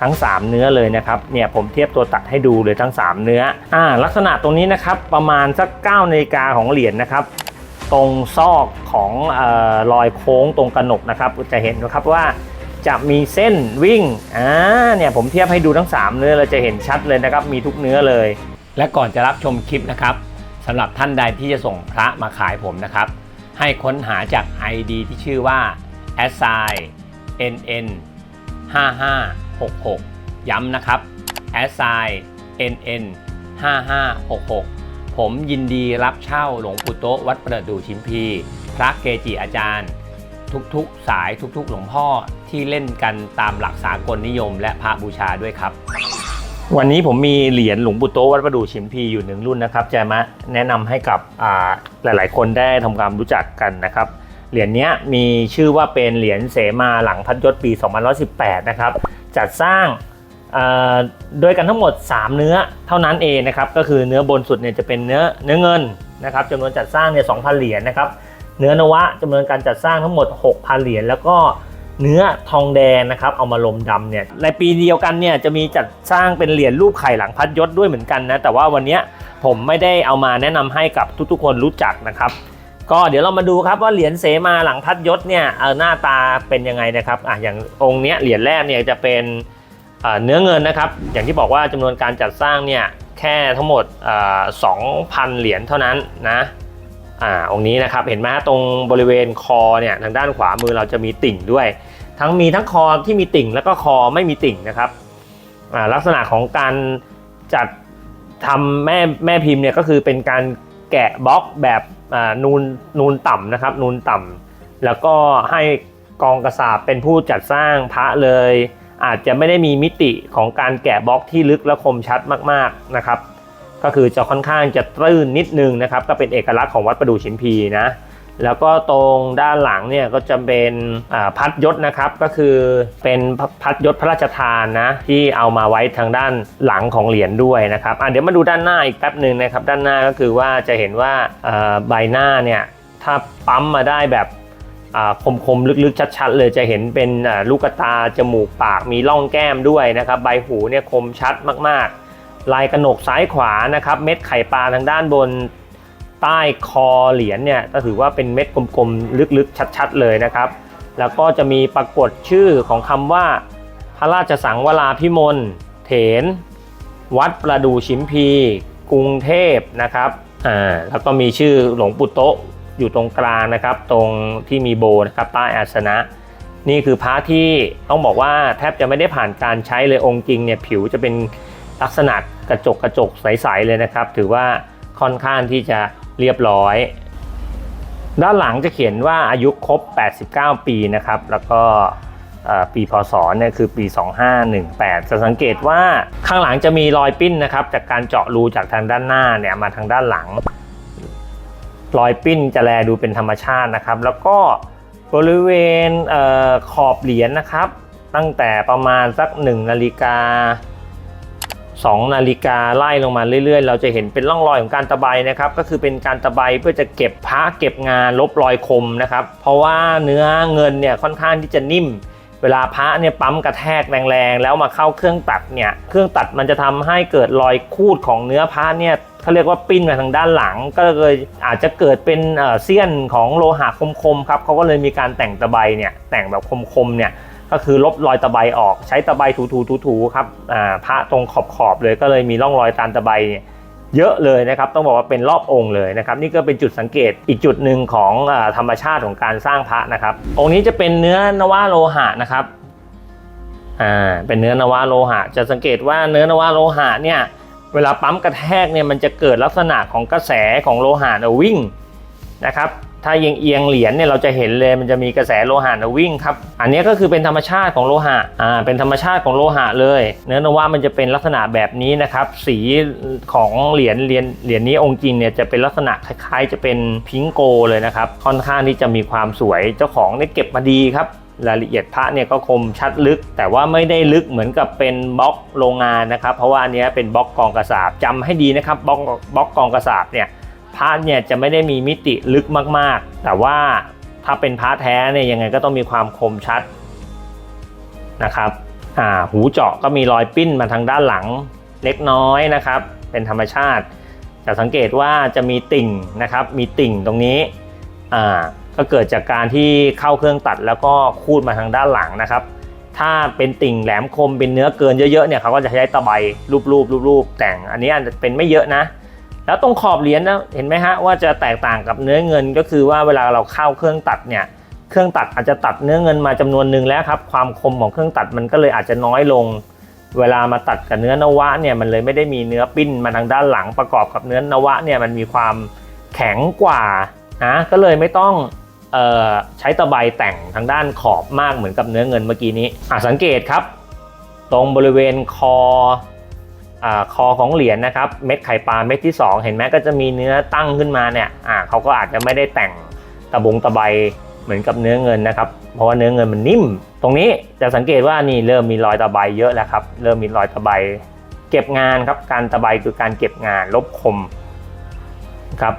ทั้ง 3 เนื้อเลยนะครับเนี่ยผมเทียบตัวตัดให้ดูเลยทั้ง 3 เนื้ออ่าลักษณะตรงนี้นะครับประมาณสัก9นาฬิกาของเหรียญนะครับ ตรงซอกของออรอยโค้งตรงกระหนกนะครับจะเห็นนะครับว่าจะมีเส้นวิ่งอ่าเนี่ยผมเทียบให้ดูทั้ง 3 เนื้อเราจะเห็นชัดเลยนะครับมีทุกเนื้อเลย และก่อนจะรับชมคลิปนะครับสำหรับท่านใดที่จะส่งพระมาขายผมนะครับ ให้ค้นหาจาก ID ที่ชื่อว่า a s i nn 5566 ย้ำนะครับ a s i nn 5566 ผมยินดีรับเช่าหลวงปู่โตะวัดประดู่ชิมพี พระเกจิอาจารย์ ทุกๆสายทุกๆ หลวงพ่อที่เล่นกันตามหลักสากลนิยม และพระบูชาด้วยครับ วันนี้ผมมีเหรียญหลวงปู่โตะวัดประดู่ชิมพีอยู่หนึ่งรุ่นนะครับจะมาแนะนำให้กับหลายๆ คนได้ทำความรู้จักกันนะครับเหรียญนี้มีชื่อว่าเป็นเหรียญเสมาหลังพัดยศปี 2118 นะครับ จัดสร้างเอ่อโดยกันทั้งหมด 3 เนื้อเท่านั้นเองนะครับก็คือเนื้อบนสุดเนี่ยจะเป็นเนื้อเนื้อเงินนะครับจำนวนจัดสร้างเนี่ย2,000เหรียญนะครับเนื้อนวะจำนวนการจัดสร้างทั้งหมด 6,000 เหรียญแล้วก็เนื้อทองแดงนะครับเอามาลมดำเนี่ยในปีเดียวกันเนี่ยจะมีจัดสร้างเป็นเหรียญรูปไข่หลังพัดยศด้วยเหมือนกันนะแต่ว่าวันนี้ผมไม่ได้เอามาแนะนำให้กับทุกๆคนรู้จักนะครับ ก็เดี๋ยวเรามาดูครับว่าเหรียญเสมาหลังพัดยศเนี่ยเออหน้าตาเป็นยังไงนะครับอะอย่างองค์เนี้ยเหรียญแรกเนี่ยจะเป็นเนื้อเงินนะครับ อย่างที่บอกว่าจำนวนการจัดสร้างเนี่ยแค่ทั้งหมดเอ่อ2,000เหรียญเท่านั้นนะอ่าองค์นี้นะครับเห็นไหมตรงบริเวณคอเนี่ยทางด้านขวามือเราจะมีติ่งด้วย ทั้งมีทั้งคอที่มีติ่งแล้วก็คอไม่มีติ่งนะครับอ่าลักษณะของการจัดทำแม่แม่พิมพ์เนี่ยก็คือเป็นการแกะบล็อกแบบ นูนนูนต่ำนะครับ นูนต่ำแล้วก็ให้กองกระสาบเป็นผู้จัดสร้างพระเลย อาจจะไม่ได้มีมิติของการแกะบล็อกที่ลึกและคมชัดมากๆนะครับ ก็คือจะค่อนข้างจะตื้นนิดนึงนะครับ ก็เป็นเอกลักษณ์ของวัดประดู่ชิมพีนะ แล้วก็ตรงด้านหลังเนี่ยก็จะเป็นพัดยศนะครับก็คือเป็นพัดยศพระราชทานนะที่เอามาไว้ทางด้านหลังของเหรียญด้วยนะครับเดี๋ยวมาดูด้านหน้าอีกแป๊บหนึ่งนะครับด้านหน้าก็คือว่าจะเห็นว่าใบหน้าเนี่ยถ้าปั๊มมาได้แบบอ่าคมๆลึกๆชัด ๆ เลยจะเห็นเป็นลูกตาจมูกปากมีร่องแก้มด้วยนะครับใบหูเนี่ยคมชัดมากๆ ลายกระหนกซ้ายขวานะครับเม็ดไข่ปลาทางด้านบน ใต้คอเหรียญเนี่ยก็ถือว่าเป็นเม็ดกลมๆ ลึกๆ ชัดๆ เลยนะครับ แล้วก็จะมีปรากฏชื่อของคำว่า พระราชสังวราพิมล เถน วัดประดู่ชิมพี กรุงเทพนะครับ อ่า แล้วก็มีชื่อหลวงปู่โตะอยู่ตรงกลางนะครับ ตรงที่มีโบนะครับใต้อาสนะ นี่คือพระที่ต้องบอกว่าแทบจะไม่ได้ผ่านการใช้เลยองค์จริงเนี่ยผิวจะเป็นลักษณะกระจกกระจกใสๆเลยนะครับ ถือว่าค่อนข้างที่จะ เรียบร้อย ด้านหลังจะเขียนว่าอายุครบ 89 ปีนะครับ แล้วก็ปีพศเนี่ยคือปี 2518 จะสังเกตว่าข้างหลังจะมีรอยปิ้นนะครับ จากการเจาะรูจากทางด้านหน้าเนี่ยมาทางด้านหลัง รอยปิ้นจะแลดูเป็นธรรมชาตินะครับ แล้วก็บริเวณเขอบเหรียญนะครับ ตั้งแต่ประมาณสัก1นาฬิกา 2 นาฬิกาไล่ลงมาเรื่อยๆ เราจะเห็นเป็นร่องรอยของการตะไบนะครับ ก็คือเป็นการตะไบเพื่อจะเก็บพระเก็บงานลบรอยคมนะครับ เพราะว่าเนื้อเงินเนี่ยค่อนข้างที่จะนิ่ม เวลาพระเนี่ยปั๊มกระแทกแรงๆ แล้วมาเข้าเครื่องตัดเนี่ย เครื่องตัดมันจะทำให้เกิดรอยคูดของเนื้อพระเนี่ยเขาเรียกว่าปิ้นมาทางด้านหลัง ก็เลยอาจจะเกิดเป็นเอ่อเสี้ยนของโลหะคมๆครับเขาก็เลยมีการแต่งตะไบเนี่ยแต่งแบบคมๆเนี่ย ก็คือลบรอยตะไบออกใช้ตะไบถูๆๆๆครับอ่าพระตรงขอบขอบๆเลยก็เลยมีร่องรอยตามตะไบเนี่ยเยอะเลยนะครับต้องบอกว่าเป็นรอบองค์เลยนะครับนี่ก็เป็นจุดสังเกตอีกจุดหนึ่งของอธรรมชาติของการสร้างพระนะครับ องค์นี้จะเป็นเนื้อนวโลหะนะครับอ่าเป็นเนื้อนวโลหะ จะสังเกตว่าเนื้อนวโลหะเนี่ยเวลาปั๊มกระแทกเนี่ยมันจะเกิดลักษณะของกระแสของโลหะวิ่งนะครับ ถ้าเอียงเอียงเหรียญเนี่ยเราจะเห็นเลยมันจะมีกระแสโลหะวิ่งครับ อันนี้ก็คือเป็นธรรมชาติของโลหะอ่าเป็นธรรมชาติของโลหะเลย เนื้อนวะมันจะเป็นลักษณะแบบนี้นะครับ สีของเหรียญเหรียญเหรียญนี้องค์จริงเนี่ยจะเป็นลักษณะคล้ายๆ จะเป็นพิงโกเลยนะครับค่อนข้างที่จะมีความสวยเจ้าของเนี่ยเก็บมาดีครับรายละเอียดพระเนี่ยก็คมชัดลึก แต่ว่าไม่ได้ลึกเหมือนกับเป็นบล็อกโรงงานนะครับ เพราะว่าอันนี้เป็นบล็อกกองกระสาบจำให้ดีนะครับบล็อกบล็อกกองกระสาบเนี่ย พระเนี่ยจะไม่ได้มีมิติลึกมากๆ แต่ว่าถ้าเป็นพระแท้เนี่ยยังไงก็ต้องมีความคมชัดนะครับอ่าหูเจาะก็มีรอยปิ้นมาทางด้านหลังเล็กน้อยนะครับ เป็นธรรมชาติจะสังเกตว่าจะมีติ่งนะครับ มีติ่งตรงนี้อ่าก็เกิดจากการที่เข้าเครื่องตัดแล้วก็คูดมาทางด้านหลังนะครับ ถ้าเป็นติ่งแหลมคมเป็นเนื้อเกินเยอะๆเนี่ยเขาก็จะใช้ตะไบรูปๆรูปๆแต่ง อันนี้อาจจะเป็นไม่เยอะนะ แล้วตรงขอบเหรียญนะเห็นไหมฮะว่าจะแตกต่างกับเนื้อเงิน ก็คือว่าเวลาเราเข้าเครื่องตัดเนี่ยเครื่องตัดอาจจะตัดเนื้อเงินมาจำนวนหนึ่งแล้วครับความคมของเครื่องตัดมันก็เลยอาจจะน้อยลง เวลามาตัดกับเนื้อนวะเนี่ยมันเลยไม่ได้มีเนื้อปิ้นมาทางด้านหลังประกอบกับเนื้อนวะเนี่ยมันมีความแข็งกว่านะก็เลยไม่ต้องออใช้ตะไบแต่งทางด้านขอบมากเหมือนกับเนื้อเงินเมื่อกี้นี้อะสังเกตครับ ตรงบริเวณคอ คอของเหรียญนะครับเม็ดไข่ปลาเม็ดที่ 2 เห็นไหมก็จะมีเนื้อตั้งขึ้นมาเนี่ยเขาก็อาจจะไม่ได้แต่งตะบงตะไบเหมือนกับเนื้อเงินนะครับ เพราะว่าเนื้อเงินมันนิ่ม ตรงนี้จะสังเกตว่านี่เริ่มมีรอยตะไบเยอะแล้วครับเริ่มมีรอยตะไบเก็บงานครับการตะไบคือการเก็บงานลบคมครับ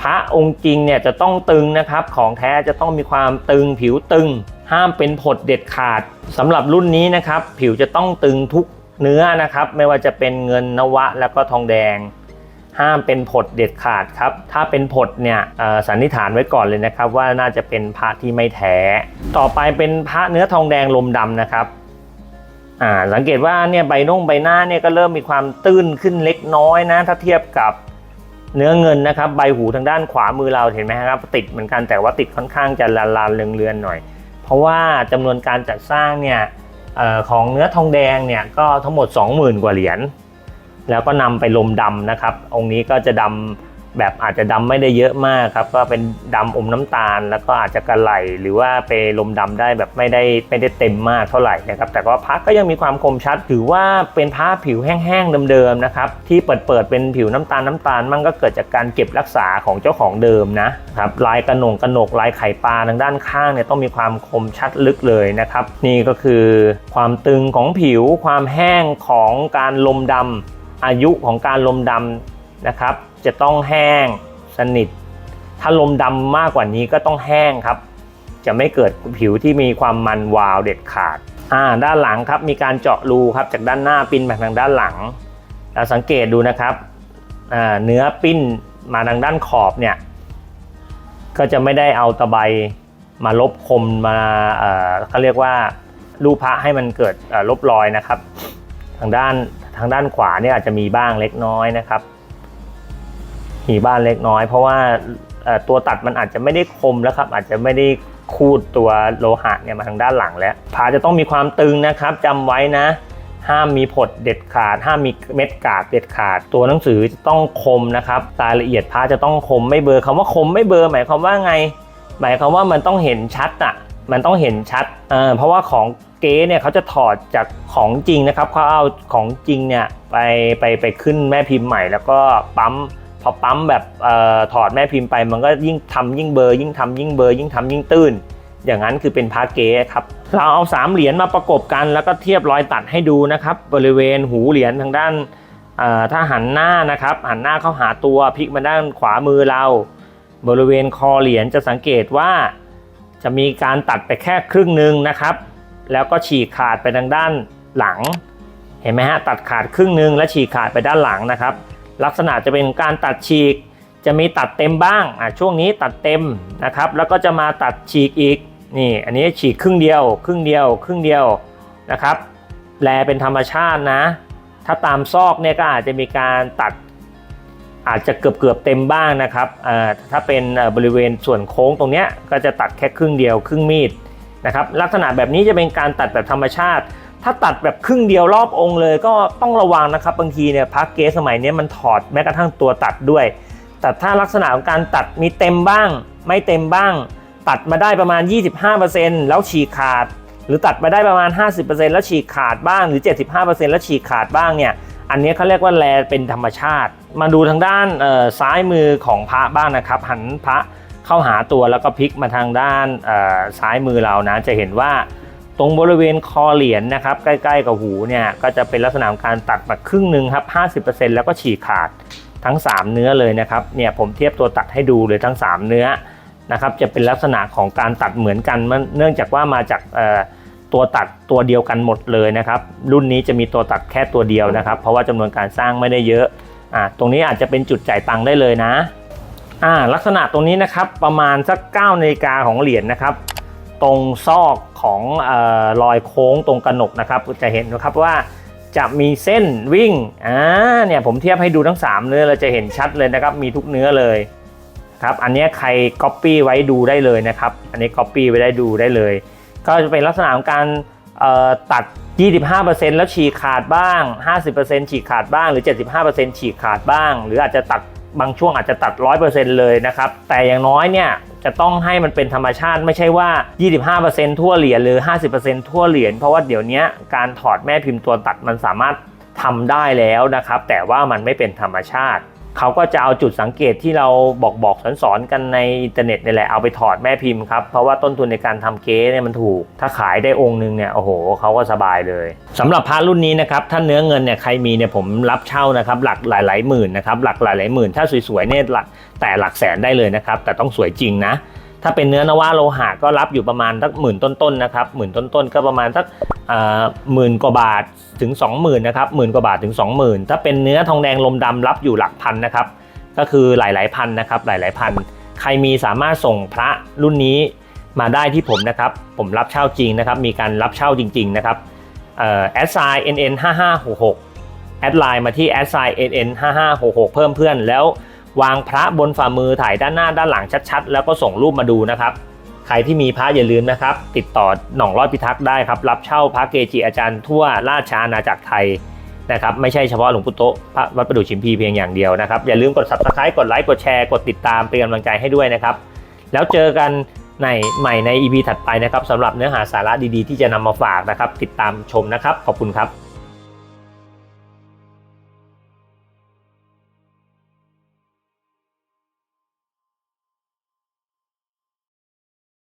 พระองค์จริงเนี่ยจะต้องตึงนะครับ ของแท้จะต้องมีความตึงผิวตึง ห้ามเป็นผดเด็ดขาดสำหรับรุ่นนี้นะครับ ผิวจะต้องตึงทุก เนื้อนะครับไม่ว่าจะเป็นเงินนวะแล้วก็ทองแดง ห้ามเป็นผดเด็ดขาดครับ ถ้าเป็นผดเนี่ยสันนิษฐานไว้ก่อนเลยนะครับ ว่าน่าจะเป็นพระที่ไม่แท้ ต่อไปเป็นพระเนื้อทองแดงลมดำนะครับสังเกตว่าเนี่ยใบน่งใบหน้าเนี่ยก็เริ่มมีความตื้นขึ้นเล็กน้อยนะถ้าเทียบกับเนื้อเงินนะครับใบหูทางด้านขวามือเราเห็นไหมครับ ติดเหมือนกันแต่ว่าติดค่อนข้างจะลานลานๆเลือนๆหน่อย เพราะว่าจำนวนการจัดสร้างเนี่ย ของเนื้อทองแดงเนี่ยก็ทั้งหมด 20,000 กว่าเหรียญแล้วก็นำไปลมดำนะครับ องค์นี้ก็จะดำ แบบอาจจะดำไม่ได้เยอะมากครับ ก็เป็นดำอมน้ำตาล แล้วก็อาจจะกระไหลหรือว่าไปลมดำได้แบบไม่ได้ไม่ได้เต็มมากเท่าไหร่นะครับ แต่ก็พักก็ยังมีความคมชัดถือว่าเป็นผ้าผิวแห้งๆเดิมๆนะครับที่เปิดเปิดเป็นผิวน้ำตาลน้ำตาลมันก็เกิดจากการเก็บรักษาของเจ้าของเดิมนะครับลายกระหนงกระหนกลายไข่ปลาทางด้านข้างเนี่ยต้องมีความคมชัดลึกเลยนะครับนี่ก็คือความตึงของผิวความแห้งของการลมดำอายุของการลมดำนะครับ จะต้องแห้งสนิท ถ้าลมดำมากกว่านี้ก็ต้องแห้งครับ จะไม่เกิดผิวที่มีความมันวาวเด็ดขาดอ่าด้านหลังครับมีการเจาะรูครับจากด้านหน้าปิ้นมาทางด้านหลังเราสังเกตดูนะครับอ่าเนื้อปิ้นมาทางด้านขอบเนี่ยก็จะไม่ได้เอาตะไบมาลบคมมาเขาเรียกว่ารูปพระให้มันเกิดลบรอยนะครับ ทางด้านทางด้านขวาเนี่ยอาจจะมีบ้างเล็กน้อยนะครับ มีบ้างเล็กน้อย เพราะว่าตัวตัดมันอาจจะไม่ได้คมแล้วครับ อาจจะไม่ได้คูดตัวโลหะเนี่ยมาทางด้านหลังแล้วผาจะต้องมีความตึงนะครับจำไว้นะ ห้ามมีผดเด็ดขาด ห้ามมีเม็ดกากเด็ดขาด ตัวหนังสือจะต้องคมนะครับรายละเอียดพระจะต้องคมไม่เบลอคำว่าคมไม่เบลอหมายความว่าไง หมายความว่ามันต้องเห็นชัดอะมันต้องเห็นชัดเออเพราะว่าของเก๊เนี่ยเขาจะถอดจากของจริงนะครับเขาเอาของจริงเนี่ยไปไปไปขึ้นแม่พิมพ์ใหม่แล้วก็ปั๊ม พอปั๊มแบบออถอดแม่พิมพ์ไปมันก็ยิ่งทำยิ่งเบอร์ยิ่งทำยิ่งเบอร์ยิ่งทำยิ่งตื้น อย่างนั้นคือเป็นพาเก๊ครับเราเอาสามเหรียญมาประกบกันแล้วก็เทียบรอยตัดให้ดูนะครับบริเวณหูเหรียญทางด้านถ้าหันหน้านะครับหันหน้าเข้าหาตัวพลิกมาด้านขวามือเรา บริเวณคอเหรียญจะสังเกตว่า จะมีการตัดไปแค่ครึ่งหนึ่งนะครับ แล้วก็ฉีกขาดไปทางด้านหลัง เห็นไหมฮะตัดขาดครึ่งหนึ่งและฉีกขาดไปด้านหลังนะครับ ลักษณะจะเป็นการตัดฉีก จะมีตัดเต็มบ้างอะช่วงนี้ตัดเต็มนะครับ แล้วก็จะมาตัดฉีกอีกนี่อันนี้ฉีกครึ่งเดียว ครึ่งเดียว ครึ่งเดียวนะครับแลเป็นธรรมชาตินะ ถ้าตามซอกเนี่ยก็อาจจะมีการตัดอาจจะเกือบเกือบๆเต็มบ้างนะครับถ้าเป็นบริเวณส่วนโค้งตรงนี้ก็จะตัดแค่ครึ่งเดียว ครึ่งมีดนะครับลักษณะแบบนี้จะเป็นการตัดแบบธรรมชาติ ถ้าตัดแบบครึ่งเดียวรอบองค์เลยก็ต้องระวังนะครับบางทีเนี่ยพระเกสสมัยนี้มันถอดแม้กระทั่งตัวตัดด้วย แต่ถ้าลักษณะของการตัดมีเต็มบ้าง ไม่เต็มบ้าง ตัดมาได้ประมาณ 25%แล้วฉีกขาด หรือตัดมาได้ประมาณ 50%แล้วฉีกขาดบ้างหรือ 75%แล้วฉีกขาดบ้างเนี่ยอันนี้เขาเรียกว่าแลเป็นธรรมชาติ มาดูทางด้านซ้ายมือของพระบ้างนะครับ หันพระเข้าหาตัวแล้วก็พลิกมาทางด้านซ้ายมือเรานะจะเห็นว่า ตรงบริเวณคอเหรียญนะครับใกล้ๆกับหูเนี่ยก็จะเป็นลักษณะการตัดมาครึ่งหนึ่งครับ50%แล้วก็ฉีกขาดทั้ง 3 เนื้อเลยนะครับเนี่ยผมเทียบตัวตัดให้ดูเลยทั้ง 3 เนื้อนะครับจะเป็นลักษณะของการตัดเหมือนกันเนื่องจากว่ามาจากตัวตัดตัวเดียวกันหมดเลยนะครับรุ่นนี้จะมีตัวตัดแค่ตัวเดียวนะครับ เพราะว่าจำนวนการสร้างไม่ได้เยอะอ่าตรงนี้อาจจะเป็นจุดจ่ายตังค์ได้เลยนะอ่าลักษณะตรงนี้นะครับประมาณสัก9นาฬิกาของเหรียญนะครับ ตรงซอกของออรอยโค้งตรงกระหนกนะครับ จะเห็นนะครับว่าจะมีเส้นวิ่งอ่าเนี่ยผมเทียบให้ดูทั้ง 3 เนื้อเราจะเห็นชัดเลยนะครับ มีทุกเนื้อเลยครับอันนี้ใคร Copy ไว้ดูได้เลยนะครับ อันนี้ Copy ไว้ได้ดูได้เลย ก็จะเป็นลักษณะของการเอ่อตัด 25%แล้วฉีกขาดบ้าง 50%ฉีกขาดบ้าง หรือ 75%ฉีกขาดบ้าง หรืออาจจะตัดบางช่วงอาจจะตัด 100%เลยนะครับ แต่อย่างน้อยเนี่ย จะต้องให้มันเป็นธรรมชาติไม่ใช่ว่า 25%ทั่วเหรียญหรือ 50%ทั่วเหรียญเพราะว่าเดี๋ยวนี้การถอดแม่พิมพ์ตัวตัดมันสามารถทำได้แล้วนะครับ แต่ว่ามันไม่เป็นธรรมชาติ เขาก็จะเอาจุดสังเกตที่เราบอกบอกสอนสอนๆกันในอินเทอร์เน็ตนี่แหละเอาไปถอดแม่พิมพ์ครับ เพราะว่าต้นทุนในการทำเก๊เนี่ยมันถูก ถ้าขายได้องค์หนึงเนี่ยโอ้โหเขาก็สบายเลยสำหรับพระรุ่นนี้นะครับถ้าเนื้อเงินเนี่ยใครมีเนี่ยผมรับเช่านะครับหลักหลายๆหมื่นนะครับหลักหลายๆหมื่นถ้าสวยๆเนี่ยหลักแต่หลักแสนได้เลยนะครับแต่ต้องสวยจริงนะ ถ้าเป็นเนื้อนวะโลหะก็รับอยู่ประมาณสักหมื่นต้นๆนะครับหมื่นต้นๆก็ประมาณสักหมื่นกว่าบาทถึง 20,000นะครับหมื่นกว่าบาทถึง 20,000 ถ้าเป็นเนื้อทองแดงลมดำรับอยู่หลักพันนะครับก็คือหลายๆพันนะครับหลายๆพัน ใครมีสามารถส่งพระรุ่นนี้มาได้ที่ผมนะครับ ผมรับเช่าจริงนะครับ มีการรับเช่าจริง ๆ นะครับแอดไซน์ nn 5 5 6 6แอดไลน์มาที่แอดไซน์ nn 5 5 6 6เพิ่มเพื่อนแล้ว วางพระบนฝ่ามือถ่ายด้านหน้าด้านหลังชัดๆ แล้วก็ส่งรูปมาดูนะครับ ใครที่มีพระอย่าลืมนะครับ ติดต่อหน่องรอดพิทักษ์ได้ครับ รับเช่าพระเกจิอาจารย์ทั่วราชอาณาจักรไทยนะครับ ไม่ใช่เฉพาะหลวงปู่โตพระวัดประดู่ชิมพีเพียงอย่างเดียวนะครับ อย่าลืมกด subscribe กดไลค์กดแชร์กดติดตามเป็นกำลังใจให้ด้วยนะครับ แล้วเจอกันในใหม่ใน EP ถัดไปนะครับสำหรับเนื้อหาสาระดีๆ ที่จะนำมาฝากนะครับ ติดตามชมนะครับ ขอบคุณครับ